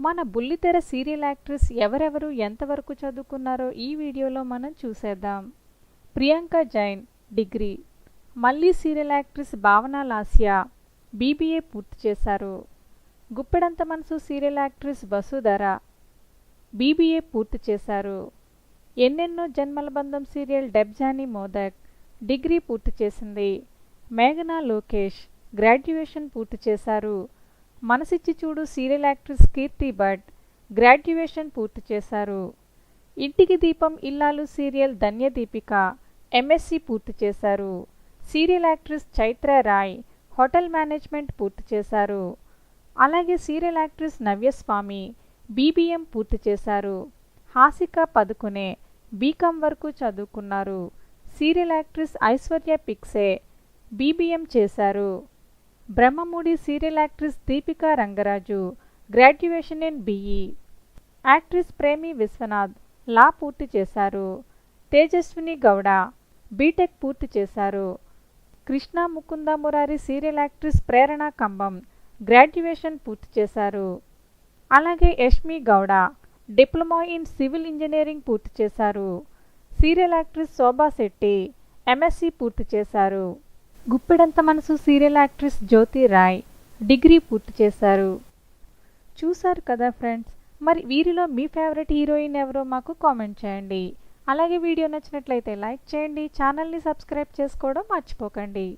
మన బుల్లితెర serial actress ఎవరెవరు ఎంతవరకు చదువుకున్నారో ఈ వీడియోలో మనం చూసేద్దాం. ప్రియాంక జైన్ డిగ్రీ. మళ్ళీ serial actress Bhavana Lasya BBA పూర్తి చేశారు. Guppedantha Manasu serial actress Vasudhara BBA పూర్తి చేశారు. ఎన్నెన్నో జన్మల బంధం సీరియల్ డెబ్జానీ మోదక్ డిగ్రీ పూర్తి చేసింది. మేఘనా లోకేష్ గ్రాడ్యుయేషన్ పూర్తి చేశారు. Manasichi Choodu serial actress Keerthi Bhat graduation పూర్తి చేశారు. ఇంటికి దీపం ఇల్లాలు సీరియల్ ధన్య దీపిక ఎంఎస్సి పూర్తి చేశారు. Serial actress Chaitra Rai hotel management పూర్తి చేశారు. అలాగే సీరియల్ యాక్ట్రెస్ నవ్యస్వామి బీబీఎం పూర్తి చేశారు. హాసిక పదుకునే బీకామ్ వరకు చదువుకున్నారు. Serial actress Aishwarya Pisse BBM చేశారు. Brahmamudi serial actress Deepika Rangaraju. Graduation in BE actress Premi Vishwanath. లా పూర్తి చేశారు. తేజస్విని గౌడ. బీటెక్ పూర్తి చేశారు. Krishna Mukunda Murari serial actress Prerana Kambam. Graduation పూర్తి చేశారు. అలాగే Yashmi Gowda. Diploma in civil engineering పూర్తి చేశారు. Serial actress Shobha Shetty. MSc పూర్తి చేశారు. Guppedantha Manasu serial actress Jyothi Rai. Degree పూర్తి చేశారు. చూశారు కదా ఫ్రెండ్స్. మరి వీరిలో మీ ఫేవరెట్ హీరోయిన్ ఎవరో మాకు కామెంట్ చేయండి. అలాగే వీడియో నచ్చినట్లయితే లైక్ చేయండి. ఛానల్ని సబ్స్క్రైబ్ చేసుకోవడం మర్చిపోకండి.